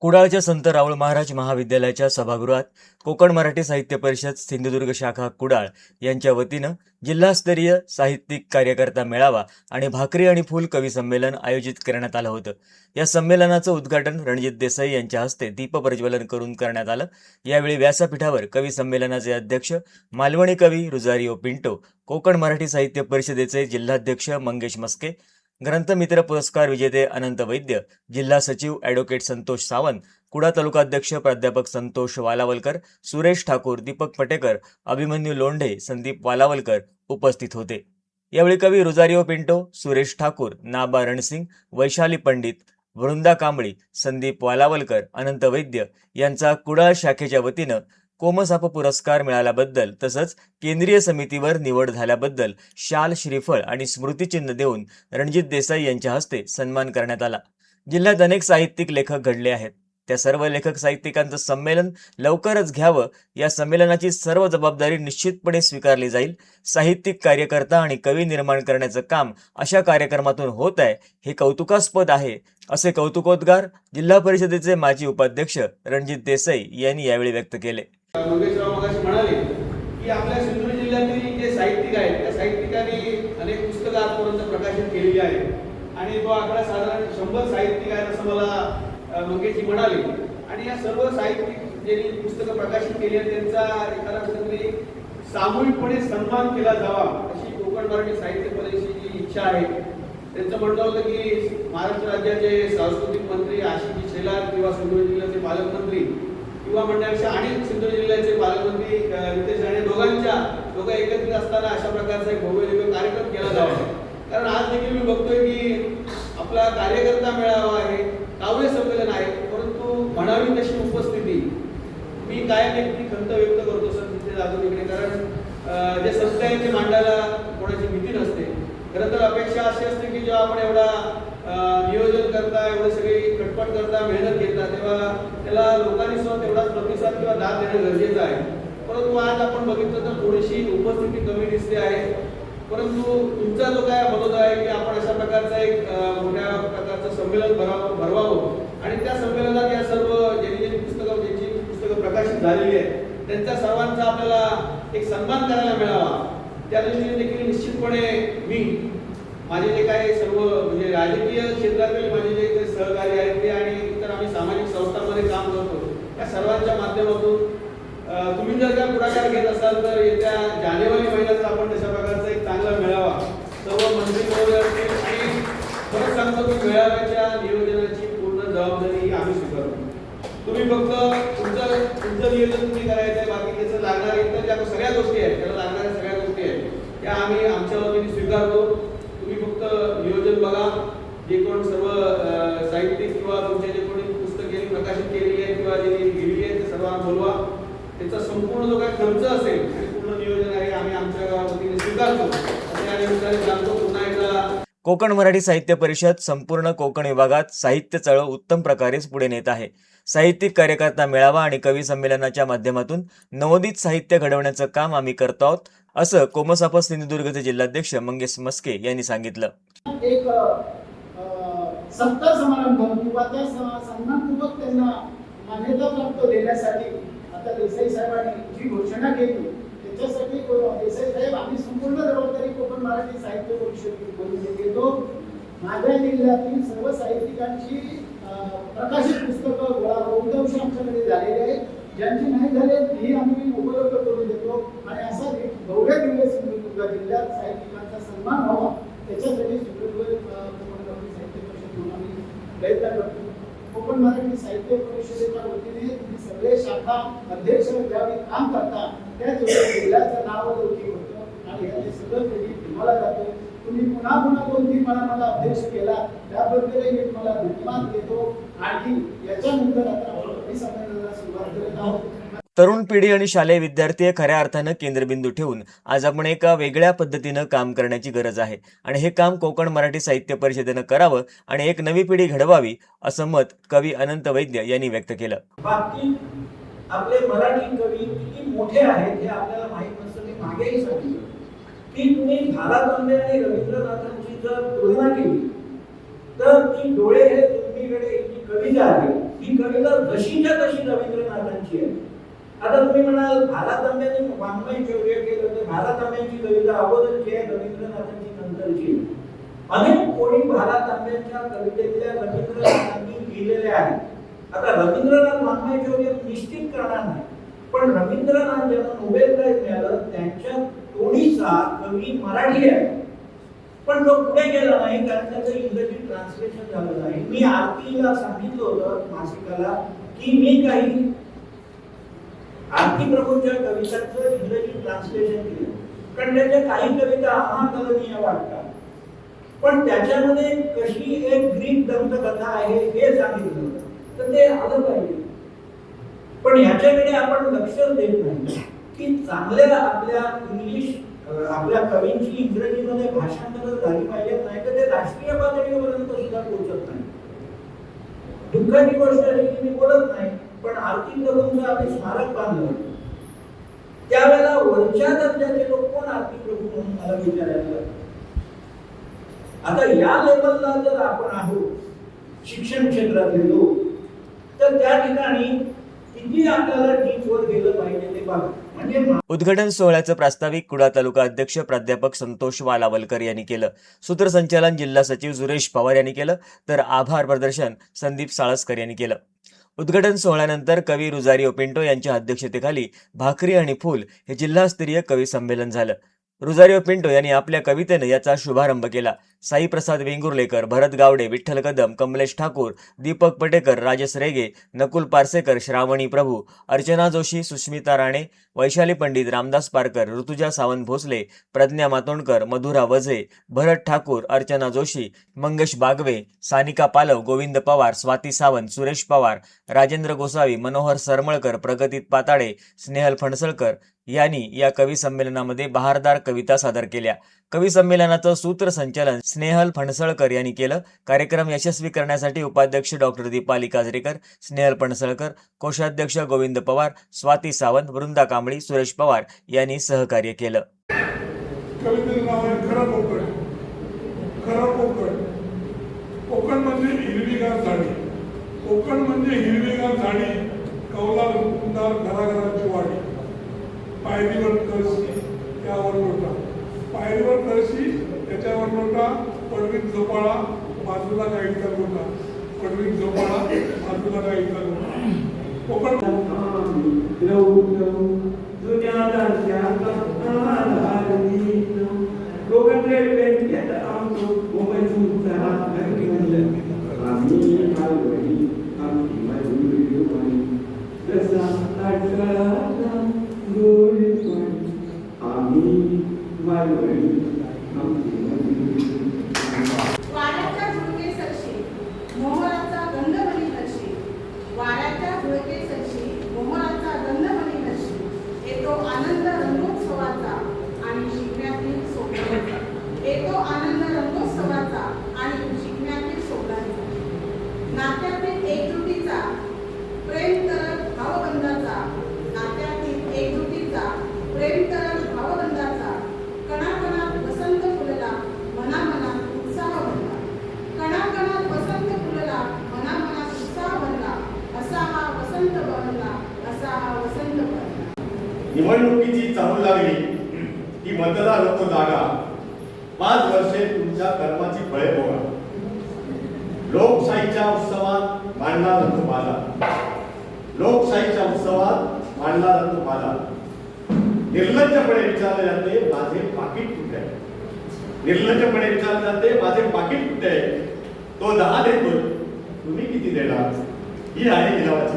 कुडाळच्या संत राऊळ महाराज महाविद्यालयाच्या सभागृहात कोकण मराठी साहित्य परिषद सिंधुदुर्ग शाखा कुडाळ यांच्या वतीनं जिल्हास्तरीय साहित्यिक कार्यकर्ता मेळावा आणि भाकरी आणि फूल कवी संमेलन आयोजित करण्यात आलं होतं. या संमेलनाचं उद्घाटन रणजित देसाई यांच्या हस्ते दीपप्रज्वलन करून करण्यात आलं. यावेळी व्यासपीठावर कवी संमेलनाचे अध्यक्ष मालवणी कवी रुजारिओ पिंटो कोकण मराठी साहित्य परिषदेचे जिल्हाध्यक्ष मंगेश मस्के ग्रंथमित्र पुरस्कार विजेते अनंत वैद्य जिल्हा सचिव ॲडव्होकेट संतोष सावंत कुडा तालुकाध्यक्ष प्राध्यापक संतोष वालावलकर सुरेश ठाकूर दीपक पटेकर अभिमन्यू लोंढे संदीप वालावलकर उपस्थित होते. यावेळी कवी रोजारिओ पिंटो सुरेश ठाकूर नाबा रणसिंग वैशाली पंडित वृंदा कांबळी संदीप वालावलकर अनंत वैद्य यांचा कुडाळ शाखेच्या वतीनं कोमसाप पुरस्कार मिळाल्याबद्दल तसंच केंद्रीय समितीवर निवड झाल्याबद्दल शाल श्रीफळ आणि स्मृतिचिन्ह देऊन रणजित देसाई यांच्या हस्ते सन्मान करण्यात आला. जिल्ह्यात अनेक साहित्यिक लेखक घडले आहेत. त्या सर्व लेखक साहित्यिकांचं संमेलन लवकरच घ्यावं. या संमेलनाची सर्व जबाबदारी निश्चितपणे स्वीकारली जाईल. साहित्यिक कार्यकर्ता आणि कवी निर्माण करण्याचं काम अशा कार्यक्रमातून होत आहे हे कौतुकास्पद आहे असे कौतुकोद्गार जिल्हा परिषदेचे माजी उपाध्यक्ष रणजित देसाई यांनी यावेळी व्यक्त केले. मंगेशराव मगाशी म्हणाले की आपल्या सिंधुदुर्ग जिल्ह्यातील जे साहित्यिक आहेत त्या साहित्यिकांनी अनेक पुस्तकं आजपर्यंत प्रकाशित केलेली आहेत. आणि तो आकडा साधारण शंभर साहित्यिक आहेत असं मला अ, मंगेशजी म्हणाले. आणि या सर्व साहित्यिक ज्यांनी पुस्तकं प्रकाशित केली आहेत त्यांचा एखादा कुठेतरी सामूहिकपणे सन्मान केला जावा अशी कोकण मराठी साहित्य परिषदेची इच्छा आहे. त्यांचं म्हणणं होतं की महाराष्ट्र राज्याचे सांस्कृतिक मंत्री आशिष शेलार किंवा सिंधुदुर्ग जिल्ह्याचे पालकमंत्री किंवा म्हणण्यापेक्षा आणि सिंधुदुर्ग जिल्ह्याचे पालकमंत्री नितेश राणे दोघांच्या दोघं एकत्रित असताना अशा प्रकारचा एक भव्य दिव्य कार्यक्रम केला जावा कारण आज देखील मी बघतोय की आपला कार्यकर्ता मेळावा आहे काव्य संमेलन आहे परंतु म्हणावी तशी उपस्थिती मी कायम एक ती खंत व्यक्त करतो सर तिथे जातो तिकडे? कारण जे सत्य आहे ते मांडायला कोणाची भीती नसते. खरं तर अपेक्षा अशी असते की जेव्हा आपण एवढा नियोजन करता एवढं सगळी खटपट करता मेहनत घेता तेव्हा त्याला लोकांनी सुद्धा तेवढाच प्रतिसाद किंवा दाद देणं गरजेचं आहे. परंतु आज आपण बघितलं तर थोडीशी उपस्थिती कमी दिसते आहे. परंतु तुमचा जो काय मनोद आहे की आपण अशा प्रकारचा एक मोठ्या प्रकारचं संमेलन भरावं भरवावं. आणि त्या संमेलनात या सर्व ज्यांनी ज्यांनी पुस्तकं ज्यांची पुस्तकं प्रकाशित झालेली आहेत त्यांच्या सर्वांचा आपल्याला एक सन्मान करायला मिळावा. त्या दृष्टीने देखील निश्चितपणे मी माझे जे काही सर्व म्हणजे राजकीय क्षेत्रातील माझे जे काही सहकारी आहेत ते आणि इतर आम्ही सामाजिक संस्थांमध्ये काम करतो. या सर्वांच्या माध्यमातून तुम्ही जर का पुढाकार घेत असाल तर येत्या जानेवारी महिन्यात आपण तशा प्रकारचा एक चांगला मेळावा सर्व मंत्री महोदय असतील आणि खरंच सांगतो की मेळाव्याच्या नियोजनाची पूर्ण जबाबदारी आम्ही स्वीकारतो. तुम्ही फक्त तुमचं तुमचं नियोजन तुम्ही करायचं आहे बाकी त्याचं लागणार इतर ज्या सगळ्या गोष्टी आहेत त्याला लागणाऱ्या सगळ्या गोष्टी आहेत त्या आम्ही आमच्या वतीने स्वीकारतो. तुम्ही फक्त नियोजन बघा. जे कोण सर्व साहित्यिक किंवा तुमचे जे कोणी पुस्तके प्रकाशित केलेली आहेत किंवा जे लिहिलेली आहेत ते सर्वांना बोलवा. त्याचा संपूर्ण जो काही खर्च असेल पूर्ण नियोजन आहे आम्ही आमच्या वतीने स्वीकारतो. असं या निमित्ताने सांगतो पुन्हा एकदा कोकण मराठी साहित्य परिषद संपूर्ण कोकण विभागात साहित्य चळवळ उत्तम प्रकारे पुढे नेत आहे. साहित्यिक कार्यकर्ता मेळावा आणि कवी संमेलनाच्या माध्यमातून नवोदित साहित्य घडवण्याचं काम आम्ही करतो आहोत असं कोमसाप सिंधुदुर्गचे जिल्हाध्यक्ष मंगेश मस्के यांनी सांगितलं. एक सत्कार समारंभ किंवा त्या सन्मानपूर्वक त्यांना मान्यता प्राप्त देण्यासाठी आता देसाई साहेबांनी जी घोषणा केली त्याच्यासाठी देसाई साहेब आम्ही संपूर्ण जबाबदारी कोकण मराठी साहित्य परिषदेकडून घेतो. माझ्या जिल्ह्यातील सर्व साहित्यिकांची प्रकाशित पुस्तकं गोळा बहुतांश आमच्याकडे झालेली आहेत. ज्यांची नाही झाले ती आम्ही उपलब्ध करून देतो. आणि असा भव्य दिवस सिंधुदुर्ग जिल्ह्यात साहित्यिकांचा सन्मान व्हावा त्याच्यासाठी सिंधुदुर्ग अ, कोकण मराठी साहित्य परिषद म्हणून आम्ही प्रयत्न करतो कोकण मराठी साहित्य परिषदेच्या वतीने तुम्ही सगळे शाखा अध्यक्ष ज्यावेळी काम करता त्याच वेळी जिल्ह्याचं नाव लौकिक होतं आणि ह्याचे सगळं क्रेडिट तुम्हाला जातं तुम्ही पुन्हा पुन्हा कोणती मला मला अध्यक्ष केला त्याबद्दलही मी तुम्हाला धन्यवाद देतो आणि याच्यानंतर आता आपण संमेलनाला सुरुवात करत आहोत तरुण पिढी आणि शालेय विद्यार्थी खऱ्या अर्थानं केंद्रबिंदू ठेवून आज आपण एका वेगळ्या पद्धतीनं काम करण्याची गरज आहे. आणि हे काम कोकण मराठी साहित्य परिषदेनं करावं आणि एक नवी पिढी घडवावी असं मत कवी अनंत वैद्य यांनी व्यक्त केलं. आपले मराठी कवी किती मोठे आहेत हे आपल्याला माहीत नसतं मी मागेही सांगितलं. की तुम्ही धारा आणि रवींद्रनाथांची जर तुलना केली तर ती डोळे हे तुम्हीकडे कविता आहे. ही कविता जशीच्या तशी रवींद्रनाथांची आहे. आता तुम्ही म्हणाल भालातांब्याने वाङ्मय शौर्य केलं तर भालातांब्यांची कविता अगोदरची आहे रवींद्रनाथांची नंतरची. अनेक कोणी भालातांब्यांच्या कवितेतल्या रवींद्रनाथांनी लिहिलेल्या आहेत. आता रवींद्रनाथ वाङ्मय शौर्य निश्चित करणार नाही पण रवींद्रनाथ ज्यांना नोबेल प्राईज मिळालं त्यांच्या तोडीचा कवी मराठी आहे. पण तो पुढे गेला नाही कारण त्याचं इंग्रजी ट्रान्सलेशन झालं नाही. मी आरतीला सांगितलं होतं मासिकाला की मी काही आरती प्रभूंच्या कवितांचं इंग्रजी ट्रान्सलेशन केलं. कारण त्याच्या काही कविता अनाकलनीय वाटतात. पण त्याच्यामध्ये कशी एक ग्रीक दंतकथा आहे हे सांगितलं होतं. तर ते आलं पाहिजे. पण ह्याच्याकडे आपण लक्ष देत नाही. की चांगल्या आपल्या इंग्लिश आपल्या कवींची इंग्रजीमध्ये भाषांतर झाली पाहिजेत नाही तर ते राष्ट्रीय पातळीपर्यंत सुद्धा पोहोचत नाही. दुःखाची गोष्ट अशी की मी बोलत नाही. पण आरती प्रभूंचं आम्ही स्मारक बांधलं त्यावेळेला वरच्या दर्जाचे लोक कोण आरती प्रभू म्हणून मला विचारायला आता या लेवलला जर आपण आहोत शिक्षण क्षेत्रातले लोक तर त्या ठिकाणी किती आपल्याला डीप गेलं पाहिजे ते बघा. म्हणजे उद्घाटन सोहळ्याचं प्रास्ताविक कुडा तालुका अध्यक्ष प्राध्यापक संतोष वालावलकर यांनी केलं. सूत्रसंचालन जिल्हा सचिव सुरेश पवार यांनी केलं. तर आभार प्रदर्शन संदीप साळसकर यांनी केलं. उद्घाटन सोहळ्यानंतर कवी रुजारिओ पिंटो यांच्या अध्यक्षतेखाली भाकरी आणि फूल हे जिल्हास्तरीय कवी संमेलन झालं. रुजारिओ पिंटो यांनी आपल्या कवितेनं याचा शुभारंभ केला. साईप्रसाद वेंगुर्लेकर भरत गावडे विठ्ठल कदम कमलेश ठाकूर दीपक पटेकर राजेश रेगे नकुल पारसेकर श्रावणी प्रभू अर्चना जोशी सुष्मिता राणे वैशाली पंडित रामदास पारकर ऋतुजा सावंत भोसले प्रज्ञा मातोंडकर मधुरा वझे भरत ठाकूर अर्चना जोशी मंगेश बागवे सानिका पालव गोविंद पवार स्वाती सावंत सुरेश पवार राजेंद्र गोसावी मनोहर सरमळकर प्रगतीत पाताळे स्नेहल फणसळकर यांनी या कवी संमेलनामध्ये बहारदार कविता सादर केल्या. कवी संमेलनाचं सूत्रसंचालन स्नेहल फणसळकर यांनी केलं. कार्यक्रम यशस्वी करण्यासाठी उपाध्यक्ष डॉक्टर दीपाली काजरेकर स्नेहल फणसळकर कोषाध्यक्ष गोविंद पवार स्वाती सावंत वृंदा कांबळी सुरेश पवार यांनी सहकार्य केलं. कोकण म्हणजे हिरवीगार झाडी. कोकण म्हणजे हिरवीगार झाडी कौलार रुंदार घराघरांची वाडी. पायरीवर कळशी त्यावर लोटा पायरीवर कळशी त्याच्यावर लोटा पडवीत झोपाळा बाजूला गाईचा लोटा पडवीत झोपाळा बाजूला गाईचा लोटा Konkan trabalho hoje. Não, não निवडणुकीची चाहूल लागली की मतदार होतो जागा. पाच वर्षे तुमच्या कर्माची फळे बघा लोकशाहीच्या उत्सवात मांडला जातो माझा लोकशाहीच्या उत्सवात मांडला जातो माझा निर्लज्जपणे विचारले जाते माझे पाकिट कुठे आहे? निर्लज्जपणे विचारले जाते माझे पाकिट कुठे आहे? तो दहा देतो तुम्ही किती देणार? ही आहे निलावाची